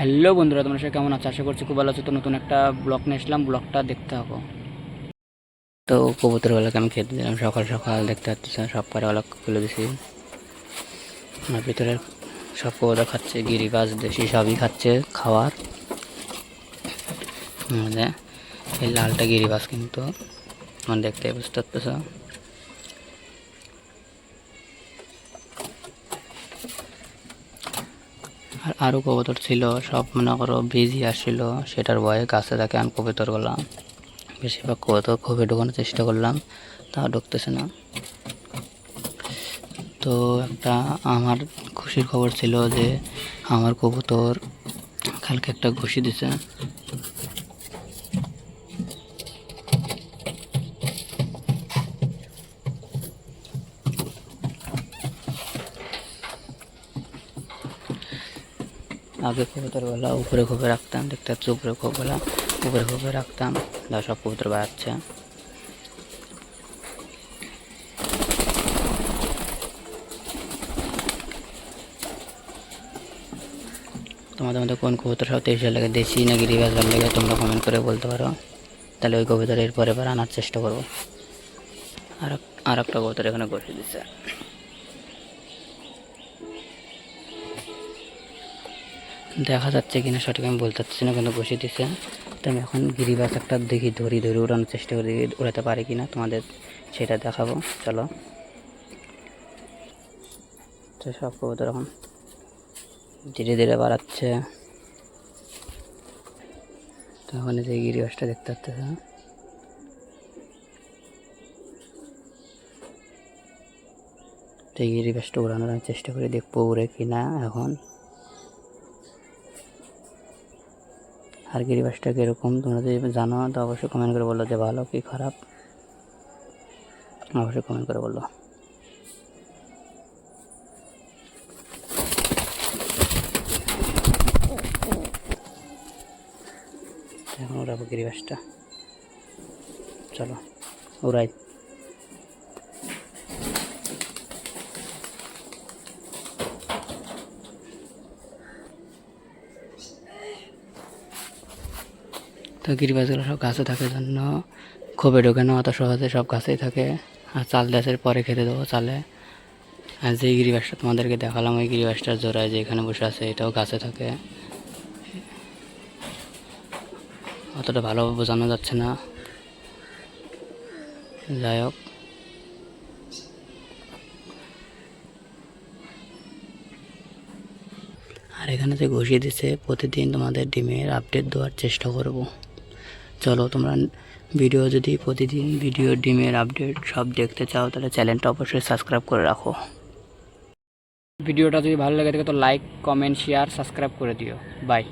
Hello বন্ধুরা, তোমরা সবাই কেমন আছো? আশা করছি খুব ভালো আছো। তো নতুন একটা ব্লগ নিয়ে এসলাম। ব্লগটা দেখতে হবে তো কবুতরওয়ালাকে আমি খেতে দিলাম। সকাল সকাল দেখতে পাচ্ছি সব পাড়াওয়ালা খুলে দিছি। আমার ভিতরে সব কবুতর খাচ্ছে, গিরিবাজ, দেশি সবই খাচ্ছে খাওয়ার। এই লালটা গিরিবাজ কিন্তু। মানে দেখতে বুঝতে পারতেছ? আর আরও কবুতর ছিল, সব মনে করো বিজি আসছিল, সেটার ভয়ে কাছে থাকে আমি কবুতর করলাম। বেশিরভাগ কবুতর খুবই ঢোকানোর চেষ্টা করলাম, তা ঢুকতেছে না। তো একটা আমার খুশির খবর ছিল যে, আমার কবুতর কালকে একটা ঘুষি দিছে। আগে কবুতরগুলো উপরে খুপে রাখতাম, দেখতে পাচ্ছি উপরে খোপগুলো উপরে খুপে রাখতাম। দা সব কবুতর বাড়াচ্ছে। তোমাদের মধ্যে কোন কবুতর সব তেইশ লাগে, দেশি না গিরিবাজ ভালো লাগে, তোমরা কমেন্ট করে বলতে পারো। তাহলে ওই কবুতর এরপরে এবার আনার চেষ্টা করব। আর আর একটা কবুতর এখানে বসে দিচ্ছে দেখা যাচ্ছে কিনা সঠিক আমি বলতে পারছি না, কিন্তু বসে দিছে। তো আমি এখন গিরিবাস একটা দেখি, ধরি, ধরে উড়ানোর চেষ্টা করি উড়াতে পারি কিনা, তোমাদের সেটা দেখাবো, চলো। তো সব কবুতর এখন ধীরে ধীরে বাড়াচ্ছে। তো ওখানে যে গিরিবাসটা দেখতে পাচ্ছে তো এই গিরিবাসটা উড়ানোর আমি চেষ্টা করি, দেখব উড়ে কিনা এখন। আর গিরিবাসটা কীরকম তোমরা যদি জানো, তো অবশ্যই কমেন্ট করে বলল যে ভালো কি খারাপ। অবশ্যই কমেন্ট করে বলল এখন উড়াবো গিরিবাসটা। চলো, উড়াই। তো গিরিবাজগুলো সব গাছে থাকে জন্য খোপে ঢোকে না, অত সহজে সব গাছেই থাকে। আর চাল দেশের পরে খেতে দেবো চালে। আর যে গিরিবাসটা তোমাদেরকে দেখালাম, ওই গিরিবাসটার জোড়ায় যে এখানে বসে আছে, এটাও গাছে থাকে। অতটা ভালোভাবে বোঝানো যাচ্ছে না। যাই হোক। আর এখানে যে ঘষিয়ে দিচ্ছে, প্রতিদিন তোমাদের ডিমের আপডেট দেওয়ার চেষ্টা করব। চলো তোমরা ভিডিও যদি প্রতিদিন ভিডিও, ডিমের আপডেট সব দেখতে চাও, তাহলে চ্যানেলটা অবশ্যই সাবস্ক্রাইব করে রাখো। ভিডিওটা যদি ভালো লাগে থাকে, তো লাইক কমেন্ট শেয়ার সাবস্ক্রাইব করে দিও। বাই